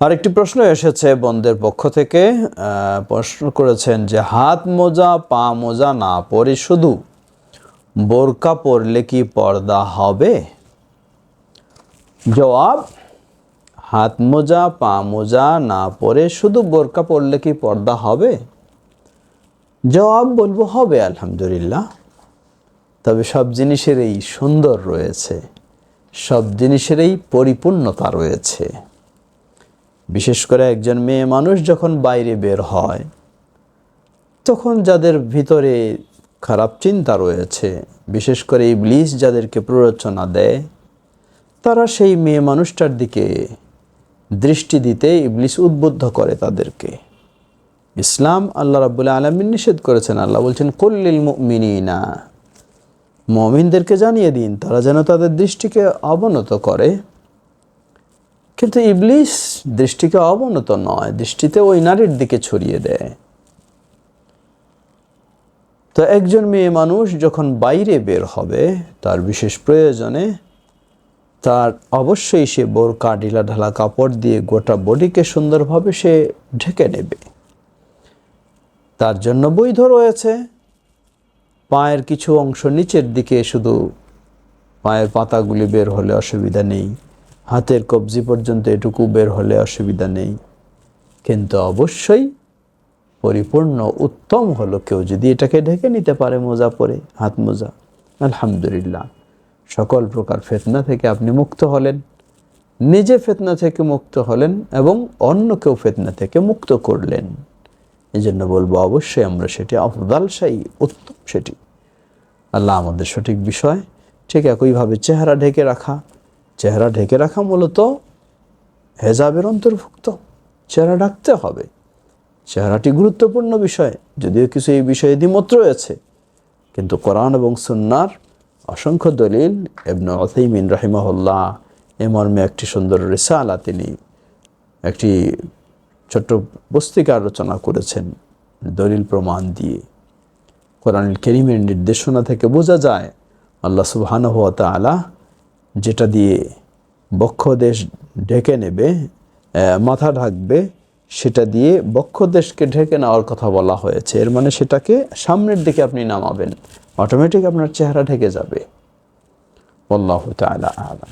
আরেকটি প্রশ্ন এসেছে বন্ধের পক্ষ থেকে প্রশ্ন করেছেন যে, হাত মোজা, পা মোজা না পরে শুধু? বোরকা পরলে কি পর্দা হবে? জবাব, হাত মোজা, পা মোজা না পরে শুধু বোরকা পরলে কি পর্দা হবে? জবাব, বলব হবে, আলহামদুলিল্লাহ। তবে সব জিনিসেরই সুন্দর রয়েছে, সব জিনিসেরই পরিপূর্ণতা রয়েছে। বিশেষ করে একজন মেয়ে মানুষ যখন বাইরে বের হয়, তখন যাদের ভিতরে খারাপ চিন্তা রয়েছে, বিশেষ করে ইবলিস যাদেরকে প্ররোচনা দেয়, তারা সেই মেয়ে মানুষটার দিকে দৃষ্টি দিতে ইবলিস উদ্বুদ্ধ করে তাদেরকে। ইসলাম আল্লাহ রাবুল্লাহ আলমিন নিষেধ করেছেন, আল্লাহ বলছেন কল্লিল মিনিনা মমিনদেরকে জানিয়ে দিন, তারা যেন তাদের দৃষ্টিকে অবনত করে। কিন্তু ইবলিস দৃষ্টিকে অবনত নয়, দৃষ্টিতে ওই নারীর দিকে ছড়িয়ে দেয়। তো একজন মেয়ে মানুষ যখন বাইরে বের হবে, তার বিশেষ প্রয়োজনে তার অবশ্যই সে বোরকা ঢিলা ঢালা কাপড় দিয়ে গোটা বডিকে সুন্দরভাবে সে ঢেকে নেবে। তার জন্য বৈধ রয়েছে। পায়ের কিছু অংশ নিচের দিকে, শুধু পায়ের পাতাগুলি বের হলে অসুবিধা নেই। হাতের কবজি পর্যন্ত এটুকু বের হলে অসুবিধা নেই। কিন্তু অবশ্যই পরিপূর্ণ উত্তম হলো কেউ যদি এটাকে ঢেকে নিতে পারে মোজা পরে, হাত মোজা। আলহামদুলিল্লাহ। সকল প্রকার ফেতনা থেকে আপনি মুক্ত হলেন। নিজে ফেতনা থেকে মুক্ত হলেন এবং অন্য কেউ ফেতনা থেকে মুক্ত করলেন। এই জন্য বলব অবশ্যই আমরা সেটি, আফদাল উত্তম সেটি। আল্লাহ আমাদের সঠিক বিষয়, ঠিক একইভাবে চেহারা ঢেকে রাখা। চেহারা ঢেকে রাখা মূলত হেজাবের অন্তর্ভুক্ত। চেহারা ঢাকতে হবে। চেহারাটি গুরুত্বপূর্ণ বিষয়, যদিও কিছু এই বিষয়ে দ্বিমত রয়েছে। কিন্তু কোরআন এবং সুন্নার অসংখ্য দলিল এবন অথৈমিন রাহিমাহুল্লাহ, এ মর্মে একটি সুন্দর রিসালা তিনি একটি ছোট্ট পুস্তিকা রচনা করেছেন দলিল প্রমাণ দিয়ে। কোরআনুল কেরিমের নির্দেশনা থেকে বোঝা যায়, আল্লাহ সুবহানাহু তাআলা যেটা দিয়ে বক্ষ দেশ ঢেকে নেবে মাথা ঢাকবে, সেটা দিয়ে বক্ষ দেশকে ঢেকে নেওয়ার কথা বলা হয়েছে। এর মানে সেটাকে সামনের দিকে আপনি নামাবেন। অটোমেটিক আপনার চেহারা ঢেকে যাবে। আল্লাহ তালা আলাম